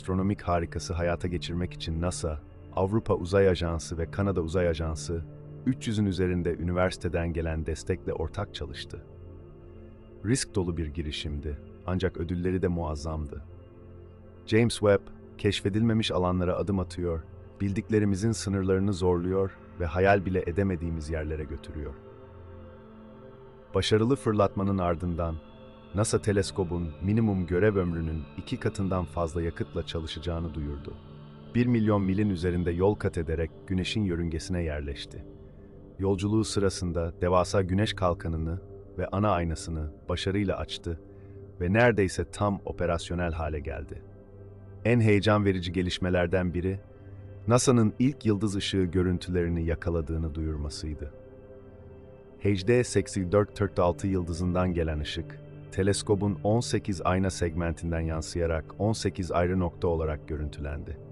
astronomik harikası hayata geçirmek için NASA, Avrupa Uzay Ajansı ve Kanada Uzay Ajansı, 300'ün üzerinde üniversiteden gelen destekle ortak çalıştı. Risk dolu bir girişimdi, ancak ödülleri de muazzamdı. James Webb, keşfedilmemiş alanlara adım atıyor, bildiklerimizin sınırlarını zorluyor ve hayal bile edemediğimiz yerlere götürüyor. Başarılı fırlatmanın ardından NASA teleskobun minimum görev ömrünün iki katından fazla yakıtla çalışacağını duyurdu. 1 milyon milin üzerinde yol kat ederek Güneş'in yörüngesine yerleşti. Yolculuğu sırasında devasa Güneş kalkanını ve ana aynasını başarıyla açtı ve neredeyse tam operasyonel hale geldi. En heyecan verici gelişmelerden biri, NASA'nın ilk yıldız ışığı görüntülerini yakaladığını duyurmasıydı. HD 8446 yıldızından gelen ışık, teleskobun 18 ayna segmentinden yansıyarak 18 ayrı nokta olarak görüntülendi.